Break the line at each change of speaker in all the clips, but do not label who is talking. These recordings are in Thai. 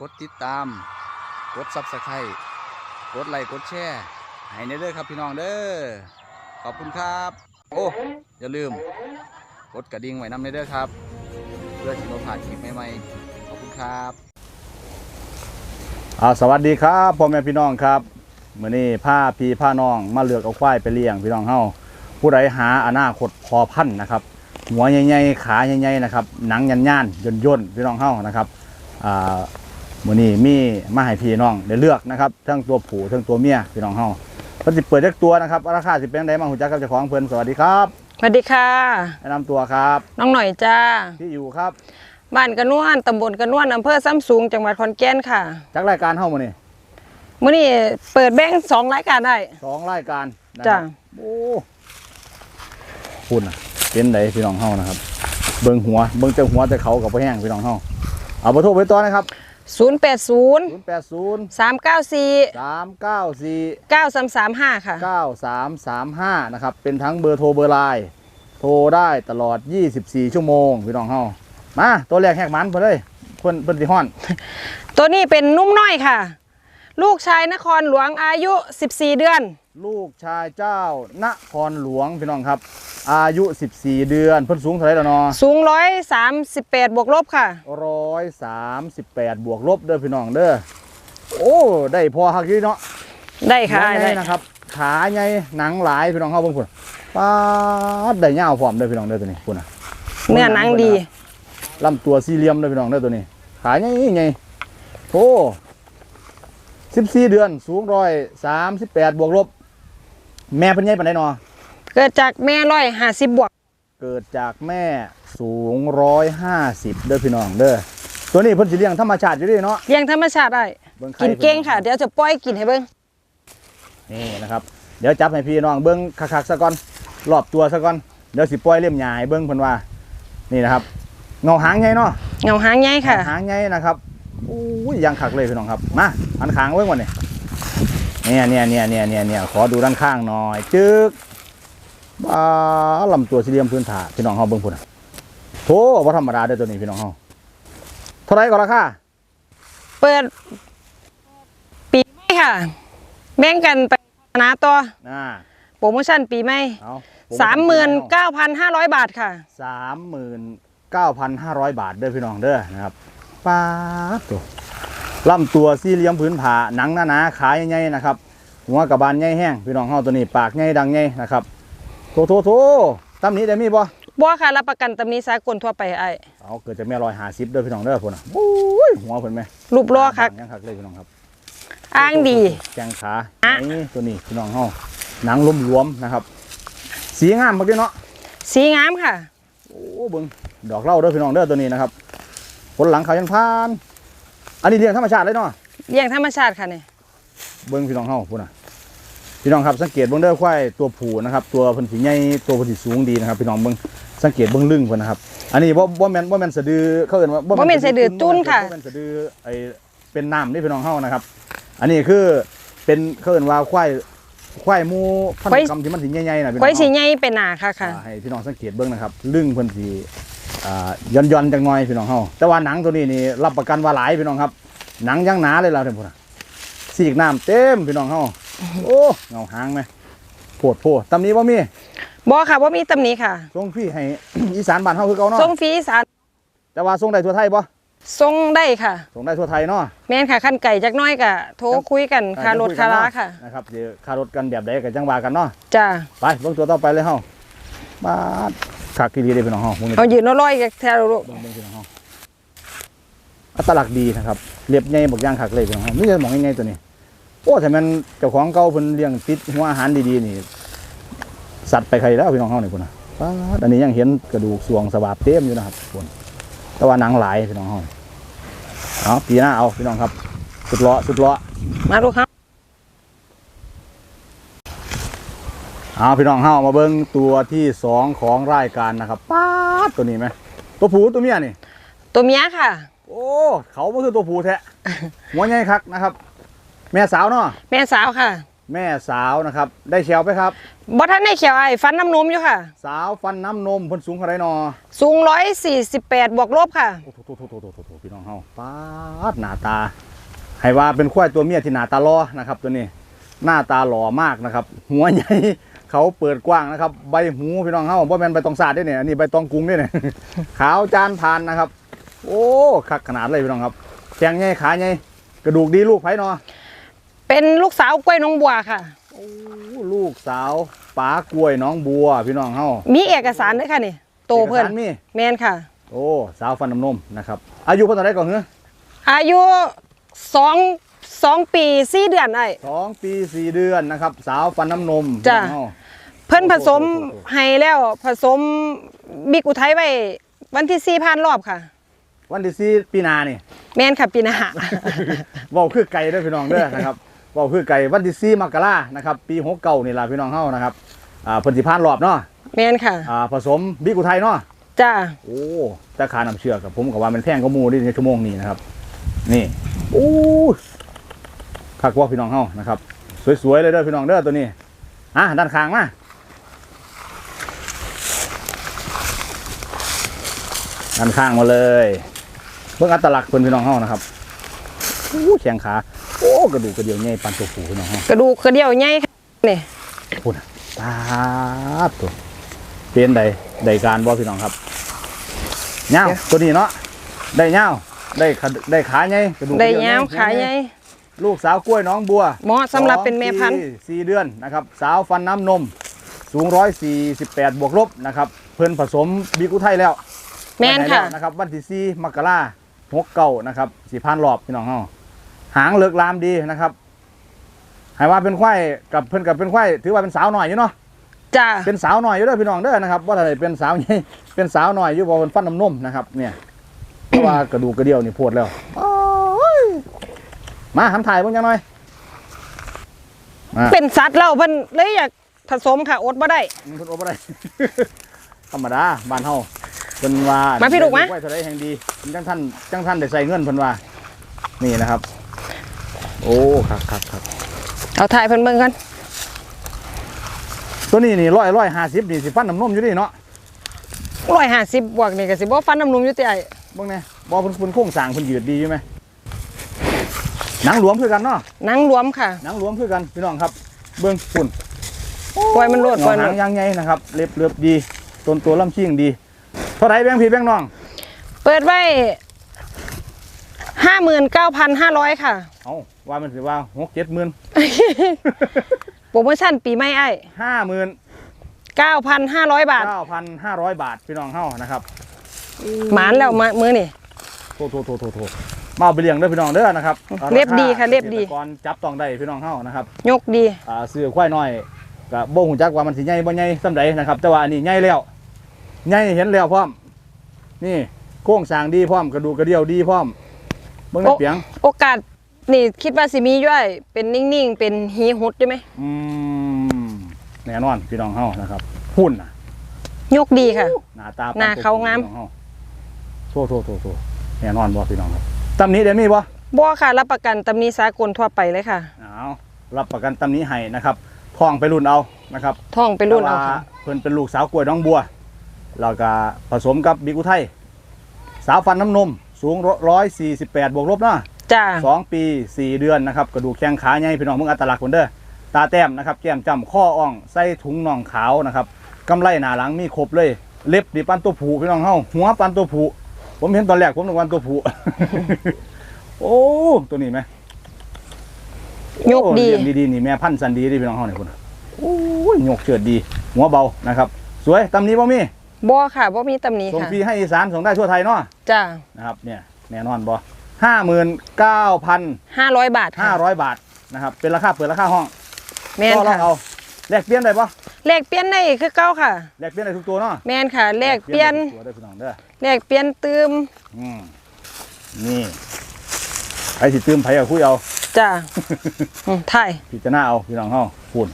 กดติดตาม กดซับสไครต์กดไลค์กดแชร์ให้ในเด้อครับพี่น้องเด้อขอบคุณครับ โอ้อย่าลืม กดกระดิ่งไว้นำในเด้อครับ เพื่อที่เราผ่านคลิปใหม่ๆขอบคุณครับ
อ่าสวัสดีครับพ่อแม่พี่น้องครับมื้อนี้พาพี่พาน้องมาเลือกเอาควายไปเลี้ยงพี่น้องเฮาผู้ใดหาอนาคตพอพันธ์นะครับ หัวใหญ่ๆขาใหญ่ๆนะครับหนังยันย่านย่นย่นๆพี่น้องเฮานะครับอ่า มื้อนี้มีมาให้พี่น้องได้เลือกนะครับทั้งตัวผู้ทั้งตัวเมียพี่น้องเฮาเพิ่นสิเปิดจักตัวนะครับราคาสิเป็นจังไดมาฮู้จักกับเจ้าของเพิ่นสวัสดีครับ
สวัสดีค่ะ
แนะนำตัวครับ
น้องหน่อยจ้า
ที่อยู่ครับ
บ้านกระนวนตำบลกระนวนอำเภอซ้ำสูง จังหวัดขอนแก่นค่ะ
จักรายการเฮามื้อนี้
มื้อนี้เปิดแบงค์สองรายการได้
สองรายการนะ
จ้ะ
ครับโอ้คุณน่ะเป็นไดพี่น้องเฮานะครับ เบิ่งหัวเบิ่งแต่หัวแต่เขากับบ่แห้งพี่น้องเฮาเอาเบอร์โทรไปต่อนะครับ
080
080
394
394
9335ค่ะ
9335นะครับ เป็นทั้งเบอร์โทรเบอร์ไลน์โทรได้ตลอด 24 ชั่วโมงพี่น้องเฮามาตัวแรกแหกมันเพิ่นเลยเพิ่นเพิ่นสิฮ้อน
ตัวนี้เป็นนุ่มน้อยค่ะ ลูกชายนครหลวงอายุ 14 เดือน
ลูกชายเจ้านครหลวงพี่น้องครับ อายุ 14 เดือนเพิ่นสูงเท่าไหร่แล้วเนาะ
สูง138บวกลบค่ะ
ร้อยสามสิบแปดบวกลบเด้อพี่น้องเด้อโอ้ได้พอหักอยี่เนาะ
ได้ค่ะ
หนัง
ได้
ใหญ่นะครับ ขาใหญ่หนังหลายพี่น้องเข้าเบิ่งพุ่นป้าดได้ยาวพร้อมเด้อพี่น้องเด้อตัวนี้พุ่นน่ะ
เนื้อหนังดี
ลำตัวสี่เหลี่ยมเด้อพี่น้องเด้อตัวนี้ ขาใหญ่ใหญ่โอ้สิบสี่เดือน สูงร้อยสามสิบแปดบวกลบ แม่เป็นใหญ่ปานใดเนาะ
เกิดจากแม่ร้อยห้าสิบบวก
เกิดจากแม่สูงร้อยห้าสิบเด้อพี่น้องเด้อตัวนี้เพิ่นสิเลี้ยงธรรมชาติอยู่เด้วยเนาะ
เลี้ยงธรรมชาติได้
เบิ่งไข่
กิน
พิ่
เก่งค่ะ เดี๋ยวจะปล่อยกินให้เบิ่ง
นี่นะครับ เดี๋ยวจับให้พี่น้องเบิ้งคักๆซะก่อนรอบตัวซะก่อนเดี๋ยวสิปล่อยเล่มหยายเบิ้งเพิ่นว่า นี่นะครับเงาหางใหญ่เนาะ
เงาหางใหญ่ค่ะ
เงาหางใหญ่นะครับอู้ยยังคักเลยพี่น้องครับมาอันขางเบิ้งก่อนนี่ เนี่ยเนี่ยเนี่ยเนี่ยเนี่ยเนี่ยขอดูด้านข้างหน่อยจึกบ้าลำตัวสี่เหลี่ยมพื้นฐานพี่น้องเฮาเบิ้งพุ่นน่ะโธ่บ่ธรรมดาเด้อตัวนี้พี่น้องเฮาเท่าไหรก่อนราคา
เปิดปีใหม่ค่ะ แบ่งกันไปพัฒนาต่อ
อ่า
โปรโมชั่นปีใหม่
เอา
สามหมื่นเก้าพันห้าร้อยบาทค่ะ
สามหมื่นเก้าพันห้าร้อยบาทเด้อพี่น้องเด้อนะครับป้าดตัว ลำตัวสี่เหลี่ยมพื้นผาหนังหนาๆขาใหญ่ๆนะครับหัวกับบานใหญ่แห้งพี่น้องเฮาตัวนี้ปากใหญ่ดังใหญ่นะครับโถโถโถตำนี้ได้มีบ่
บัวค่ะรับประกันตำหนี้สากลทั่วไปไอ้
เอาเกิดจากแม่รอยหาซิปเด้อพี่น้องเด้อพุ่นน่ะโอ้ยหัวเพิ่นแม่
รูปล้อค่ะ
ยังคักเลยพี่น้องครับ
อ้างดี
แจงขา
อะ
นี่ตัวนี้พี่น้องเฮาหนังหลวมๆนะครับ สีงามมากเด้อเนาะ
สีงามค่ะ
โอ้เบิ่งดอกเหล่าเด้อพี่น้องเด้อตัวนี้นะครับผลหลังเขายังพาน อันนี้เลี้ยงธรรมชาติเลยเนาะ
เลี้ยงธรรมชาติค่ะเนี่ย
เบิ้งพี่น้องเฮาพุ่นน่ะพี่น้องครับสังเกตเบิ้งเด้อควายตัวผู้นะครับ ตัวเพิ่นสิใหญ่ตัวเพิ่นสิสูงดีนะครับ พี่น้องเบิ้งสังเกตเบิ้งลึงเพิ่นนะครับ อันนี้บ่บ่แม่นบ่แม่นสะดือเขาเอิ้นว่า
บ่แม่นสะดือตุ้นค่ะ
บ่แม่นสะดือไอ้เป็นน้ำนี่พี่น้องเฮานะครับ อันนี้คือเป็นเขาเอิ้นว่าควายควายหมูพันธุกรรมที่มันสิใหญ่ๆน่ะพี่น้อง
ไว้
เฮา
สีใหญ่เป็นหนาค่ะค่ะ
อ่าให้พี่น้องสังเกตเบิ้งนะครับ ลึงเพิ่นสิอ่า ย่อนย่อนๆจังหน่อยพี่น้องเฮาแต่ว่าหนังตัวนี้นี่รับประกันว่าหลายพี่น้องครับ หนังยังหนาเลยล่ะเด้อพุ่นน่ะสีกน้ำเต็มพี่น้องเฮาโอ้เงาหางไหมโพดโพดตำนี้บ่มี
บัวค่ะว่ามีตำหนี้ค่ะ
ส่งพี่ให้อีสานบ้านเฮาคือเก่าเนาะ
ทรงฟรีสาร
แต่ว่าส่งได้ทั่วไทยบ่
ทรงได้ค่ะ
ส่งได้ทั่วไทยเนาะ
แม่นค่ะขั้นไก่จักหน้อยกะโทรคุยกันค่ารถค่าลาค่ะ
นะครับเดี๋ยวค่ารถกันแบบใดก็จังว่ากันเนาะ
จ้า
ไปเบิ่งตัวต่อไปเลยเฮาบาด คักทีเดียวเด้อพี่น้องเฮาพวกนี้
เอายืนร้อยๆกับแถวลูก
เบิ่งเบิ่งพี่น้องเฮาอัตลักษณ์ดีนะครับเรียบใหญ่บักอย่างคักเลยพี่น้องเฮามีแต่หมองใหญ่ๆตัวนี้โอ้แต่มันเจ้าของเก่าเพิ่นเลี้ยงติดหัวอาหารดีๆนี่ สัตว์ไปใครแล้วพี่น้องเฮานี่พุ่นน่ะป๊าดอันนี้ยังเห็นกระดูกสวงสวาบเต็มอยู่นะครับพุ่นแต่ว่าหนังหลายพี่น้องเฮาอเอาปีหน้าเอาพี่น้องครับ สุดล้อสุดล้อ
มาดูครับ
เอาพี่น้องเฮามาเบิ้งตัวที่สองของรายการนะครับป๊าดตัวนี้ไหมตัวผู้ตัวเมียนี่
ตัวเมียค่ะ
โอ้เขาก็คือตัวผู้แท้หัวใหญ่คักนะครับ แม่สาวเนาะ
แม่สาวค่ะ
แม่สาวนะครับ ได้เชียวไปครับ
บ่ทันได้เขียวไอ้ฟันน้ำนมอยู่ค่ะ
สาวฟันน้ำนมเพ่นสูงเท่าไรนอ
สูงร้อยสี่สิบแปดบวกลบค่ะ
โอ้โถโถโถโถโถโถพี่น้องเฮาป๊าดหน้าตาให้ว่าเป็นควายตัวเมียที่หน้าตาล้อนะครับ ตัวนี้หน้าตาหล่อมากนะครับ หัวใหญ่ เขาเปิดกว้างนะครับ ใบหูพี่น้องเฮาบ่แม่นใบตองสาดด้วยเนี่ยอันนี้ใบตองกรุงด้วยเนี่ย ขาวจานพานนะครับ โอ้คักขนาดเลยพี่น้องครับแข้งใหญ่ขาใหญ่กระดูกดีลูกไผเนาะ
เป็นลูกสาวกล้วยน้องบัวค่ะ
โอ้ลูกสาวป๋ากล้วยน้องบัว พี่น้องเฮา
มีเอกสารด้วยค่ะนี่โตเพิ่น
อกสารมี
แมนค่ะ
โอ้สาวฟันน้ำนมนะครับ อายุเพิ่นเท่าไหร่ก่อนเหรอ
อายุสอง สองปีสี่เดือนไอ้
สองปีสี่เดือนนะครับ สาวฟันน้ำนม
จ้ะ
พี่น้องเฮา
เพิ่นผสม
โอ้โหโอ้โห
ให้แล้วผสมบิ๊กอุทัยไว้วันที่สี่พันรอบค่ะ
วันที่สี่ปีหนานี่
แมนค่ะปีหน้า
เว้าคือไก่เด้อพี่น้องเด้อนะครับเว้าคือไก่วันที่สี่มกรานะครับปีหกเก้านี่ล่ะพี่น้องเฮานะครับอ่าเพิ่นสิพานรอบเนาะ
แมนค่ะ
อ่าผสมบิ๊กอุทัยเนาะ
จ้า
โอ้แต่คาน้ำเชื่อกับผมกับว่ามันแพงก็มูนี่ในชั่วโมงนี้นะครับ นี่โอ้ คักว่าพี่น้องเฮานะครับ สวยๆเลยเด้อพี่น้องเด้อตัวนี้อะด้านข้างมาด้านข้างมาเลยเบิ่งอัตลักษณ์เพิ่นพี่น้องเฮานะครับโอ้แข้งขาโอ้กระดูกกระเดี่ยวใหญ่ปานตัวผูพี่น้องเฮาก
ระดูกกระเดี่ยวใหญ่ค่ะนี่
พูดนะตาดตัวเป็นใดใดการบ่พี่น้องครับเงาวตัวนี้เนาะได้เงาวได้ขาได้ขาใหญ่กระดูกกระ
ได้
เดี่
ยาว
ใหญ่
ขาใหญ่
ลูกสาวกล้วยน้องบัว
เหมาะสำหรับเป็นแม่พันธุ์
สองปีสี่เดือนนะครับ สาวฟันน้ำนม สูงร้อยสี่สิบแปดบวกลบนะครับ เพิ่นผสมบีกุไทยแล้ว
แมนค่ะ
ไว้ให้แล้วนะครับ วันที่สี่มกราหกเก้านะครับสี่พันรอบพี่น้องเฮาหางเลิกลามดีนะครับให้ว่าเป็นควายกับเพิ่นกับเป็นควายถือว่าเป็นสาวหน่อยอยู่เนาะ
จ้า
เป็นสาวหน่อยอยู่เด้อพี่น้องเด้อนะครับว่าอะไรเป็นสาวใหญ่เป็นสาวหน่อยอยู่บ่เป็นฟันน้ำนมนะครับเนี่ยเพราะว่ากระดูกกระเดี่ยวนี่โพดแล้วโอ้ย มาทำถ่ายเบิ่งจังหน่อยมา
เป็นสัตว์แล้วเพิ่นเลยอยากผสมค่ะอดบ่ได้
มันเพิ่นโอ้บ่ได้ธรรมดาบ้านเฮาเพิ่นว่า
มาพี่ลูกมา
ไว้เท่าใดแห่งดีจังท่านจังท่านได้ใส่เงินเพิ่นว่า นี่นะครับ โอ้ครับครับครับ
เอาถ่ายเพิ่นเบิ่งกัน
ตัวนี้นี่ร้อยร้อยห้าสิบนี่สิฟันน้ำนมอยู่นี่เนาะ
ร้อยห้าสิบบวกนี่ก็สิบ่ฟันน้ำนมอยู่ติไอ้
เบิ่งแหน่บ่เพิ่นเพิ่นโครงสร้างเพิ่นยืดดีอยู่ไหม หนังหลวมคือกันเนาะ
หนังรวมค่ะ
หนังหลวมคือกันพี่น้องครับ เบิ้งฝุ่น
ปล่อยมันโลดปล่อย
ห
มัน
นังยางใหญ่นะครับเล็บเลือบดีต้นตัวลำชิ่งดีเท่าไหรแบงค์พี่แบงค์น้อง
เปิดไว้ห้าหมื่นเก้าพันห้าร้อยค่ะ
เอาว่ามันสิว่าหกเจ็ดหมื่น
โปรโมชั่นปีใหม่ไอ้
ห้าหมื่น
เก้าพันห้าร้อยบาท
เก้าพันห้าร้อยบาทพี่น้องเฮานะครับ
หมานแล้วมามือนี่
โทโทโทโทโท มาเอาไปเลี้ยงเด้อพี่น้องเด้อนะครับอา
เรียบดีค่ะเรียบดี
กษตรกรจับต้องได้พี่น้องเฮานะครับ
ยกดี
อ่าซื้อควายน้อยก็บ่ฮู้จักว่ามันสิใหญ่บ่ใหญ่ส่ำใดนะครับ แต่ว่าอันนี้ใหญ่แล้วใหญ่เห็นแล้วพร้อม นี่โครงสร้างดีพร้อมกระดูกกระเดี่ยวดีพร้อมเบิ่งในเปียง
โอกาสนี่คิดว่าสิมีด้วย เป็นนิ่งๆ เป็นฮีฮุดได้ไหม
อืมแน่นอนพี่น้องเฮานะครับหุ่นน่ะ
ยกดีค่ะ
หน้าตา
หน้าเขางาม
พี่น้อเฮโทษโทษโทษโทษแน่นอนบ่พี่น้องครับ ตำหนี้เดี๋ยวมีบ่
บ่ค่ะ รับประกันตำหนี้สากลทั่วไปเลยค่ะ
เอารับประกันตำหนี้ให้นะครับท่องไปรุ่นเอานะครับ
ท่องไปรุ่นเอา
แต่
ค่ะ
ว่าเพิ่นเป็นลูกสาวกล้วยน้องบัวแล้วก็ผสมกับบิ๊กอุทัยสาวฟันน้ำนม สูง148บวกลบเนาะ
จ้า
สองปีสี่เดือนนะครับกระดูกแข้งขาใหญ่พี่น้องมึงอัตลักษณ์คนเด้อตาแต้มนะครับแก้มจำข้ออ่องใส่ถุงน่องขาวนะครับกำไลหน้าหลังมีครบเลย เล็บดีปันตัวผูพี่น้องเฮาหัวปันตัวผู ผมเห็นตอนแรกผมนึกว่าตัวผูโอ้ ตัวนี้ไหม
ยกดี
โอ้เลี้ยงดีๆนี่แม่พันธุ์สันดีเดิพี่น้องเฮาเนี่ยคุณโอ้ยยกเชิดดี หัวเบานะครับ สวยตำนี้บ่มี
บ่ค่ะบ่มีตำหนี้
ส่ง
ค่ะ
ฟรีให้อีสานส่งได้ทั่วไทยเนาะ
จ้า
นะครับเนี่ยแน่นอนบ่ห้าหมื่นเก้าพัน
ห้าร้อยบาท
ห้า
ค่ะ
ร้อยบาทนะครับเป็นราคาเปิดราคาห้อง
แมน
ก็ลอง
ค่ะ
เอาแลกเปลี่ยนได้ปะ
เลขเปลี่ยนได้คือเก้าค่ะ
แลกเปลี่ยนได้ทุกตัวเนาะ
แมนค่ะเลขเปลี่ยน
ได้ทุกตัวเด้อพี่น้องเด้อ
เลขเปลี่ยนตืม
อืมนี่ไผสิตื้มไผเอาคุยเอา
จ้าอืมไทย
พิจารณาเอาพี่น้องเฮาพูน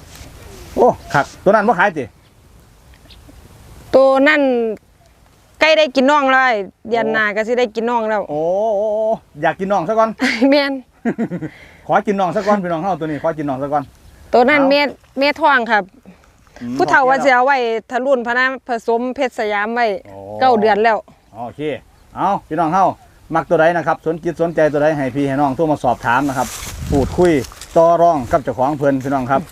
โอ้คักตัวนั้นบ่ขายติ
ตัวนั่นใกล้ได้กินน่องแล้วไอ้เดือนหน้าก็สิได้กินน่องแล้ว
โอ้โอ้โอ้อยากกินน่องซะก่อน
แม่น
ขอกินน่องซะก่อนพี่น้องเฮาตัวนี้ขอกินน่องซะก่อน
ตัวนั้น
เอา
เม็ดเม็ดท้องครับ
อืม
ผู้เฒ่าว่า
โอค
สิ
แล้ว
เอาไว้ทะลุนพะนะผสมเพชรสยามไว้
โอ้
เก้าเดือนแล้ว
โอเคเอาพี่น้องเฮามักตัวใดนะครับ สนจิตสนใจตัวใดให้พี่ให้น้องโทรมาสอบถามนะครับพูดคุยต่อรองกับเจ้าของเพิ่นพี่น้องครับ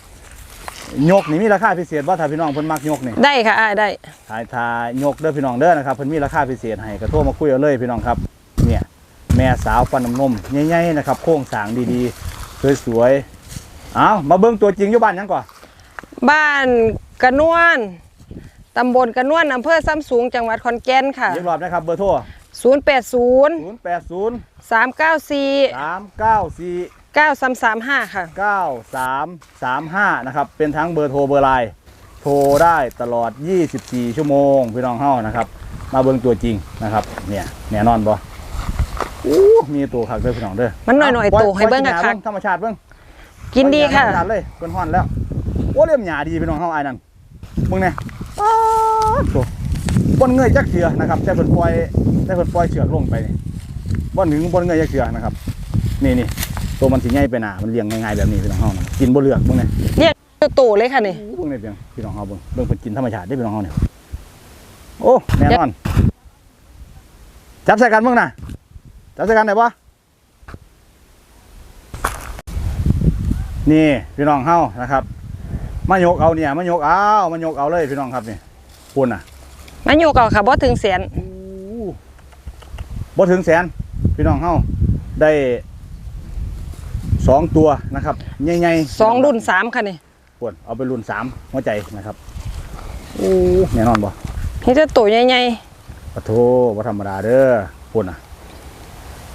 ยกนี่มีราคาพิเศษว่าถ้าพี่น้องเพิ่นมักยกนี่
ได้ค่ะอ้ายได้
ถ่ายทายกเด้อพี่น้องเด้อนะครับเพิ่นมีราคาพิเศษให้ก็โทรมาคุยเอาเลยพี่น้องครับ เนี่ยแม่สาวฟันน้ำนมใหญ่ๆนะครับ โค้งสร้างดีๆสวยๆเอามาเบิ่งตัวจริงอยู่บ้านยังก่อน
บ้านกระนวน ตำบลกระนวนอำเภอซ้ำสูง จังหวัดขอนแก่นค่ะ
เรียบร้อยนะครับเบอร์โทร
080
080
394
394
9335 ค่ะ
9335 นะครับ เป็นทั้งเบอร์โทรเบอร์ไลน์โทรได้ตลอด 24 ชั่วโมง พี่น้องเฮานะครับ มาเบิ่งตัวจริงนะครับ เนี่ยแน่นอนบ่อู้มีตัวคักเด้อพี่น้องเด้อ
มันหน่อยๆ
ปล่
ตัวให้เบิ่ง
ปล่อย
คัก
ธรรมชาติเบิ่ง
กินดีค่ะ
ธรรมชาติเลยเพิ่นฮ้อนแล้ว โอ้เล่มหญ้าดีพี่น้องเฮาอายนั่นมึงเนี่ยป๊าดโตบ่เงยจักเทื่อนะครับแต่เพิ่นปล่อยแต่เพิ่นปล่อยเชือกลงไปนี่บ่หนึงบ่เงยจักเทื่อนะครับ นี่นี่ตัวมันสิใหญ่ไปหนามันเลี้ยงง่ายๆแบบนี้พี่น้องเฮานะกินบ่เลือกมึงเนี่ย
เรียกโตๆเลยค่ะนี่
เบิ่งได้เพียงพี่น้องเฮาเบิ่งเบิ่งเพิ่นกินธรรมชาติได้พี่น้องเฮาเนี่ยโอ้แน่นอนจับใส่กันเบิ่งน่ะจับใส่กันได้บ่นี่พี่น้องเฮานะครับ มายกเอาเนี่ยมายกเอามายกเอาเลยพี่น้องครับนี่คุณน่ะ
มันอยู่ก่อนค่ะบ่ถึงแสน
บ่ถึงแสน พี่น้องเฮาได้สองตัวนะครับใหญ่ๆ
สองรุ่นสามค่ะนี่
ปวดเอาไปรุ่นสามหัวใจนะครับโอ้แน่นอนบ่
นี่จะตัวใหญ่
ปะโทบ่ธรรมดาเด้อปุ่นน่ะ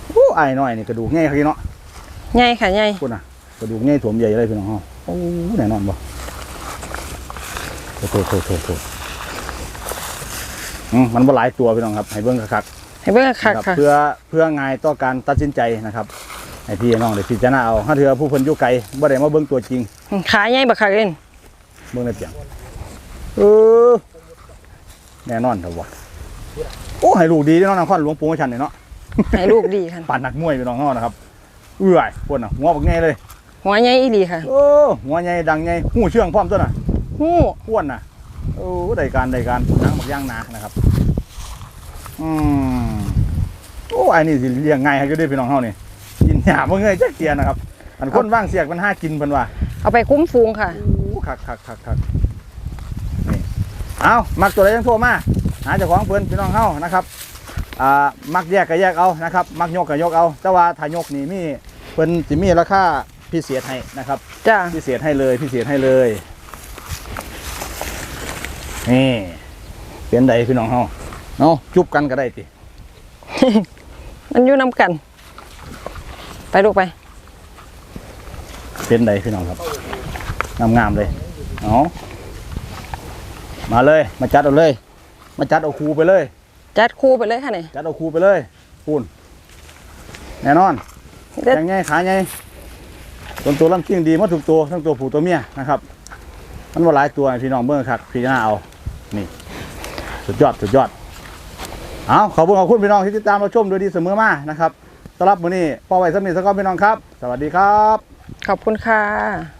โอ้ไอ้ายน้อยนี่กระดูกใหญ่ครับพี่เนาะ
ๆใหญ่ค่ะใหญ่
ปุ่นน่ะกระดูกใหญ่ถ่วมใหญ่เลยพี่น้องเฮาโอ้แน่นอนบ่ โอ้โถโถโถโถอืมมันบ่หลายตัวพี่น้องครับ ให้เบิ่งคัก
ให้เบิ่ง
ๆ
คัก
นะ
ค่ะ
เพื่อเพื่อง่ายต่อการตัดสินใจนะครับให้พี่น้องได้พิจารณาเอาถ้าเถือผู้เพิ่นอยู่ไกลบ่ได้มาเบิ่งตัวจริง
ขาใหญ่บักคักเล่น
เบิ่งได้เพียงเออแน่นอนเถอะวะโอ้ให้ลูกดีเด้อเนาะนครหลวงปู่ของฉันนี่เนาะ
ให้ลูกดีค่ะ
ปั่นนักมวยพี่น้องเฮานะครับเอื้อยปวดน่ะหัวบักใหญ่เลย
หัวใหญ่อีหลีค่ะ
โอ้หัวใหญ่ดังใหญ่หูเชื่องพร้อมตัวน่ะ
ฮู้
อ้วนน่ะโอ้ได้การได้การหนังบักย่างหนานะครับ อืมโอ้ไอ้นี่สิเลี้ยงง่ายให้ก็ได้พี่น้องเฮานี่กินหญ้าบ่เงยจักเทียนะครับ อันคนว่างเสียกมันหากินเพิ่นว่า
เอาไปคุ้มฟูงค่ะ
โอ้คักคักคักคักนี่เอามักตัวใดยังโทรมาหาเจ้าของเพิ่นพี่น้องเฮานะครับอ่ามักแยกก็แยกเอานะครับ มักยกก็ยกเอาแต่ว่าถ้ายกนี่มีเพิ่นสิมีราคาพิเศษให้นะครับ
จ้า
พิเศษให้เลยพิเศษให้เลย นี่เป็นใดพี่น้องเฮาเอาจุบกันก็ได้ติ
มันอยู่นํกัน ไปลูกไป
เป็นใดพี่น้องครับงามๆเลยเอามาเลย มาจัดเอาเลย มาจัดเอาครูไปเลย
จัดคู่ไปเลยค่ะนี่
จัดเอาครูไปเลยปูนแน่นอน
เด็ด
แยังไงขาไงต้นตัวลำกิ้งดีหมาถูกตัวทั้งตัวผู้ตัวเมียนะครับ มันว่าหลายตัวให้พี่น้องเบิ่งครับพี่น้าเอา นี่ สุดยอดสุดยอด เอาขอบคุณขอบคุณพี่น้องที่ติดตามเราชมโดยดีเสมอมานะครับสำหรับมื้อนี้พอไว้สำนีสักก้อนพี่น้องครับ สวัสดีครับ
ขอบคุณค่ะ